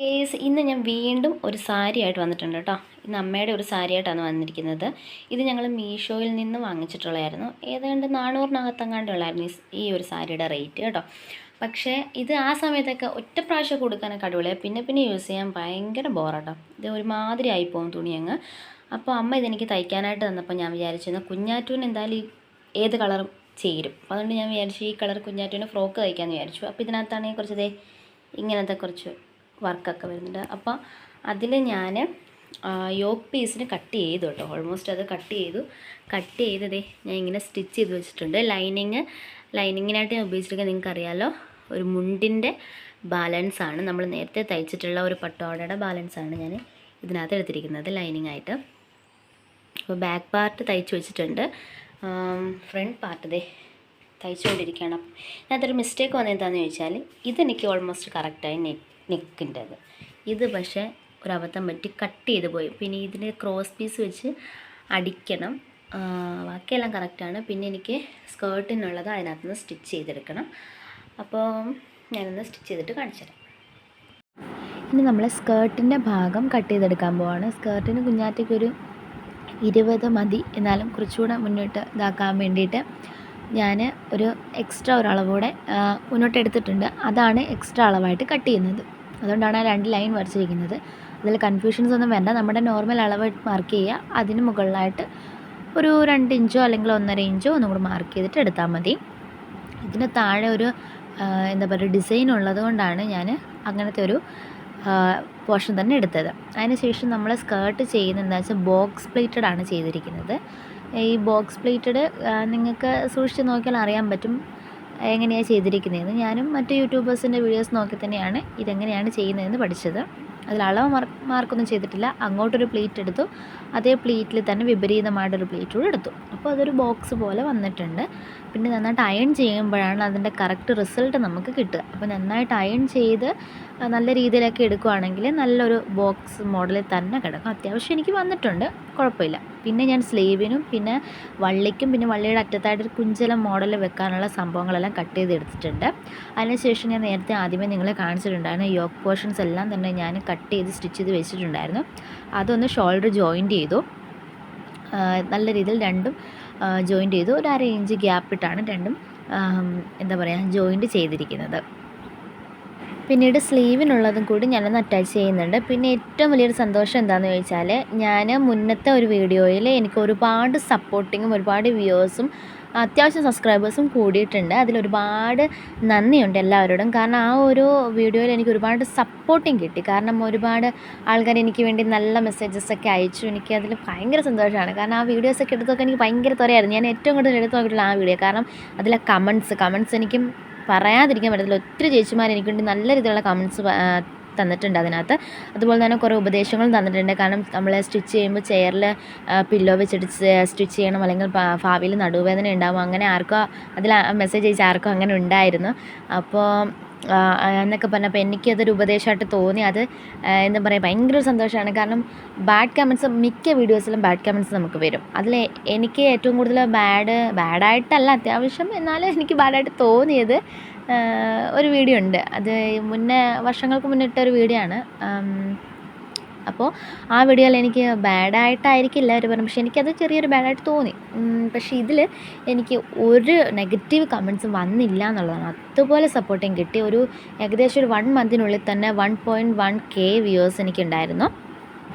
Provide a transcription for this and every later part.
Guys ഇന്ന് ഞാൻ വീണ്ടും ഒരു സാരി ആയിട്ട് വന്നിട്ടുണ്ട് കേട്ടോ. ഇന്ന് അമ്മയുടെ ഒരു സാരി ആയിട്ടാണ് വന്നിരിക്കുന്നത്. ഇത് ഞങ്ങൾ മീഷോയിൽ നിന്ന് വാങ്ങിച്ചിട്ടുള്ളതായിരുന്നു. ഏതാണ്ട് നാനൂറിനകത്തെങ്ങാണ്ടുള്ളായിരുന്നു ഈ ഒരു സാരിയുടെ റേറ്റ് കേട്ടോ. പക്ഷേ ഇത് ആ സമയത്തൊക്കെ ഒറ്റ പ്രാവശ്യം കൊടുക്കാനൊക്കെ അടിപൊളിയാണ് പിന്നെ പിന്നെ യൂസ് ചെയ്യാൻ ഭയങ്കര ബോറാട്ടോ ഇത് ഒരുമാതിരി ആയിപ്പോകും തുണി അങ്ങ്. അപ്പോൾ അമ്മ ഇതെനിക്ക് തയ്ക്കാനായിട്ട് തന്നപ്പോൾ ഞാൻ വിചാരിച്ചിരുന്നു കുഞ്ഞാറ്റൂന് എന്തായാലും ഏത് കളറും ചേരും. അതുകൊണ്ട് ഞാൻ വിചാരിച്ചു ഈ കളർ കുഞ്ഞാറ്റൂന് ഫ്രോക്ക് തയ്ക്കാമെന്ന് വിചാരിച്ചു. അപ്പോൾ ഇതിനകത്താണെങ്കിൽ കുറച്ചതേ ഇങ്ങനത്തെ കുറച്ച് വർക്കൊക്കെ വരുന്നുണ്ട്. അപ്പോൾ അതിൽ ഞാൻ യോക്ക് പീസിന് കട്ട് ചെയ്തു കേട്ടോ. ഓൾമോസ്റ്റ് അത് കട്ട് ചെയ്തു. കട്ട് ചെയ്തതേ ഞാൻ ഇങ്ങനെ സ്റ്റിച്ച് ചെയ്ത് വെച്ചിട്ടുണ്ട്. ലൈനിങ് ലൈനിങ്ങിനായിട്ട് ഞാൻ ഉപയോഗിച്ചിരിക്കുന്നത് നിങ്ങൾക്ക് അറിയാലോ ഒരു മുണ്ടിന്റെ ബാലൻസ് ആണ്. നമ്മൾ നേരത്തെ തയ്ച്ചിട്ടുള്ള ഒരു പട്ടോടയുടെ ബാലൻസ് ആണ് ഞാൻ ഇതിനകത്ത് എടുത്തിരിക്കുന്നത് ലൈനിങ് ആയിട്ട്. അപ്പോൾ ബാക്ക് പാർട്ട് തയ്ച്ച് വെച്ചിട്ടുണ്ട്. ഫ്രണ്ട് പാർട്ട് ദേ തയ്ച്ചുകൊണ്ടിരിക്കുകയാണ്. അപ്പം മിസ്റ്റേക്ക് വന്നത് എന്താണെന്ന് ചോദിച്ചാൽ ഇതെനിക്ക് ഓൾമോസ്റ്റ് കറക്റ്റായി നെക്ക് നെക്കിന്റെത്. ഇത് പക്ഷേ ഒരബദ്ധം പറ്റി കട്ട് ചെയ്ത് പോയി. പിന്നെ ഇതിന് ക്രോസ് പീസ് വെച്ച് അടിക്കണം. ബാക്കിയെല്ലാം കറക്റ്റാണ്. പിന്നെ എനിക്ക് സ്കേർട്ടിനുള്ളത് അതിനകത്തുനിന്ന് സ്റ്റിച്ച് ചെയ്തെടുക്കണം. അപ്പോൾ ഞാനൊന്ന് സ്റ്റിച്ച് ചെയ്തിട്ട് കാണിച്ചു തരാം. ഇനി നമ്മൾ സ്കേർട്ടിന്റെ ഭാഗം കട്ട് ചെയ്തെടുക്കാൻ പോവാണ്. സ്കേർട്ടിന് കുഞ്ഞാറ്റയ്ക്കൊരു ഇരുപത് മതി. എന്നാലും കുറച്ചുകൂടെ മുന്നോട്ട് ഇതാക്കാൻ വേണ്ടിയിട്ട് ഞാൻ ഒരു എക്സ്ട്രാ ഒരളവ് കൂടെ ആ, മുന്നോട്ട് എടുത്തിട്ടുണ്ട് അതാണ് എക്സ്ട്രാ അളവായിട്ട് കട്ട് ചെയ്യുന്നത്. അതുകൊണ്ടാണ് ആ രണ്ട് ലൈൻ വരച്ചിരിക്കുന്നത്. അതിൽ കൺഫ്യൂഷൻസ് ഒന്നും വേണ്ട. നമ്മുടെ നോർമൽ അളവ് മാർക്ക് ചെയ്യുക. അതിന് മുകളിലായിട്ട് ഒരു രണ്ട് ഇഞ്ചോ അല്ലെങ്കിൽ ഒന്നര ഇഞ്ചോ ഒന്നും കൂടി മാർക്ക് ചെയ്തിട്ട് എടുത്താൽ മതി. ഇതിന് താഴെ ഒരു എന്താ പറയുക ഡിസൈൻ ഉള്ളത് കൊണ്ടാണ് ഞാൻ അങ്ങനത്തെ ഒരു പോർഷൻ തന്നെ എടുത്തത്. അതിനുശേഷം നമ്മൾ സ്കേർട്ട് ചെയ്യുന്നത് എന്താ വെച്ചാൽ ബോക്സ് പ്ലേറ്റഡ് ആണ് ചെയ്തിരിക്കുന്നത്. ഈ ബോക്സ് പ്ലേറ്റഡ് നിങ്ങൾക്ക് സൂക്ഷിച്ച് നോക്കിയാൽ അറിയാൻ പറ്റും. എങ്ങനെയാണ് ചെയ്തിരിക്കുന്നതെന്ന്. ഞാനും മറ്റു യൂട്യൂബേഴ്സിന്റെ വീഡിയോസ് നോക്കി തന്നെയാണ് ഇതെങ്ങനെയാണ് ചെയ്യുന്നതെന്ന് പഠിച്ചത്. അതിൽ അളവ് മാർക്ക് മാർക്കൊന്നും ചെയ്തിട്ടില്ല. അങ്ങോട്ടൊരു പ്ലേറ്റ് എടുത്തു. അതേ പ്ലേറ്റിൽ തന്നെ വിപരീതമായിട്ടൊരു പ്ലേറ്റ് കൂടെ എടുത്തു. അപ്പോൾ അതൊരു ബോക്സ് പോലെ വന്നിട്ടുണ്ട്. പിന്നെ നന്നായിട്ട് അയൺ ചെയ്യുമ്പോഴാണ് അതിന്റെ കറക്റ്റ് റിസൾട്ട് നമുക്ക് കിട്ടുക. അപ്പോൾ നന്നായിട്ട് അയൺ ചെയ്ത് നല്ല രീതിയിലൊക്കെ എടുക്കുകയാണെങ്കിൽ നല്ലൊരു ബോക്സ് മോഡലിൽ തന്നെ കിടക്കും. അത്യാവശ്യം എനിക്ക് വന്നിട്ടുണ്ട്. കുഴപ്പമില്ല. പിന്നെ ഞാൻ സ്ലീവിനും പിന്നെ വള്ളിക്കും പിന്നെ വള്ളിയുടെ അറ്റത്തായിട്ട് ഒരു കുഞ്ചലം മോഡൽ വെക്കാനുള്ള സംഭവങ്ങളെല്ലാം കട്ട് ചെയ്തെടുത്തിട്ടുണ്ട്. അതിനുശേഷം ഞാൻ നേരത്തെ ആദ്യമേ നിങ്ങളെ കാണിച്ചിട്ടുണ്ടായിരുന്നു. യോക്ക് പോർഷൻസ് എല്ലാം തന്നെ ഞാൻ കട്ട് ചെയ്ത് സ്റ്റിച്ച് ചെയ്ത് വെച്ചിട്ടുണ്ടായിരുന്നു. അതൊന്ന് ഷോൾഡർ ജോയിന്റ് ചെയ്തു. നല്ല രീതിയിൽ രണ്ടും ജോയിന്റ് ചെയ്തു. ഒരു അര ഇഞ്ച് ഗ്യാപ്പ് ഇട്ടാണ് രണ്ടും എന്താ പറയുക ജോയിന്റ് ചെയ്തിരിക്കുന്നത്. പിന്നീട് സ്ലീവിനുള്ളതും കൂടി ഞാനൊന്ന് അറ്റാച്ച് ചെയ്യുന്നുണ്ട്. പിന്നെ ഏറ്റവും വലിയൊരു സന്തോഷം എന്താണെന്ന് ചോദിച്ചാൽ ഞാൻ മുന്നത്തെ ഒരു വീഡിയോയിൽ എനിക്ക് ഒരുപാട് സപ്പോർട്ടിങ്ങും ഒരുപാട് വ്യൂവേഴ്സും അത്യാവശ്യം സബ്സ്ക്രൈബേഴ്സും കൂടിയിട്ടുണ്ട്. അതിലൊരുപാട് നന്ദിയുണ്ട് എല്ലാവരോടും. കാരണം ആ ഒരു വീഡിയോയിൽ എനിക്ക് ഒരുപാട് സപ്പോർട്ടിങ് കിട്ടി. കാരണം ഒരുപാട് ആൾക്കാർ എനിക്ക് വേണ്ടി നല്ല മെസ്സേജസ് ഒക്കെ അയച്ചു. എനിക്ക് അതിൽ ഭയങ്കര സന്തോഷമാണ്. കാരണം ആ വീഡിയോസൊക്കെ എടുത്തൊക്കെ എനിക്ക് ഭയങ്കര തുറയായിരുന്നു ഞാൻ ഏറ്റവും കൂടുതൽ എടുത്ത് നോക്കിയിട്ടുള്ള ആ വീഡിയോ കാരണം അതിലെ കമൻസ് കമൻസ് എനിക്കും പറയാതിരിക്കാൻ പറ്റത്തില്ല. ഒത്തിരി ചേച്ചിമാർ എനിക്ക് വേണ്ടി നല്ല രീതിയിലുള്ള കമൻസ് തന്നിട്ടുണ്ട് അതിനകത്ത്. അതുപോലെ തന്നെ കുറേ ഉപദേശങ്ങളും തന്നിട്ടുണ്ട്. കാരണം നമ്മൾ സ്റ്റിച്ച് ചെയ്യുമ്പോൾ ചെയറിൽ പില്ലോ വെച്ചിട്ട് സ്റ്റിച്ച് ചെയ്യണം. അല്ലെങ്കിൽ ഭാവിയിൽ നടുവേദന ഉണ്ടാവും. അങ്ങനെ ആർക്കോ അതിൽ മെസ്സേജ് അയച്ച ആർക്കോ അങ്ങനെ ഉണ്ടായിരുന്നു. അപ്പോൾ എന്നൊക്കെ പറഞ്ഞപ്പോൾ എനിക്കതൊരു ഉപദേശമായിട്ട് തോന്നി. അത് എന്താ പറയുക ഭയങ്കര സന്തോഷമാണ്. കാരണം ബാഡ് കമൻസ് മിക്ക വീഡിയോസിലും ബാഡ് കമൻസ് നമുക്ക് വരും. അതിൽ എനിക്ക് ഏറ്റവും കൂടുതൽ ബാഡ് ബാഡായിട്ടല്ല അത്യാവശ്യം. എന്നാലും എനിക്ക് ബാഡായിട്ട് തോന്നിയത് ഒരു വീഡിയോ ഉണ്ട്. അത് മുന്നേ വർഷങ്ങൾക്ക് മുന്നേ ഇട്ട ഒരു വീഡിയോ ആണ് അപ്പോൾ ആ വീഡിയോയിൽ എനിക്ക് ബാഡായിട്ടായിരിക്കില്ല അവർ പറഞ്ഞു പക്ഷേ എനിക്കത് ചെറിയൊരു ബാഡായിട്ട് തോന്നി. പക്ഷേ ഇതിൽ എനിക്ക് ഒരു നെഗറ്റീവ് കമൻസും വന്നില്ല എന്നുള്ളതാണ്. അതുപോലെ സപ്പോർട്ടിങ് കിട്ടി. ഒരു ഏകദേശം ഒരു വൺ മന്തിനുള്ളിൽ തന്നെ one point one K viewers എനിക്കുണ്ടായിരുന്നു.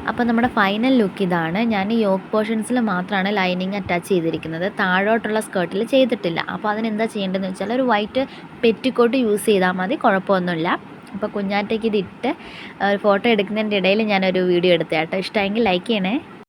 അപ്പോൾ നമ്മുടെ ഫൈനൽ ലുക്ക് ഇതാണ്. ഞാൻ യോക്ക് പോർഷൻസിൽ മാത്രമാണ് ലൈനിങ് അറ്റാച്ച് ചെയ്തിരിക്കുന്നത്. താഴോട്ടുള്ള സ്കേർട്ടിൽ ചെയ്തിട്ടില്ല. അപ്പോൾ അതിനെന്താ ചെയ്യേണ്ടതെന്ന് വെച്ചാൽ ഒരു വൈറ്റ് പെറ്റിക്കോട്ട് യൂസ് ചെയ്താൽ മതി. കുഴപ്പമൊന്നുമില്ല. അപ്പോൾ കുഞ്ഞാറ്റയ്ക്ക് ഇതിട്ട് ഒരു ഫോട്ടോ എടുക്കുന്നതിന്റെ ഇടയിൽ ഞാനൊരു വീഡിയോ എടുത്തേ കേട്ടോ ഇഷ്ടമെങ്കിൽ ലൈക്ക് ചെയ്യണേ.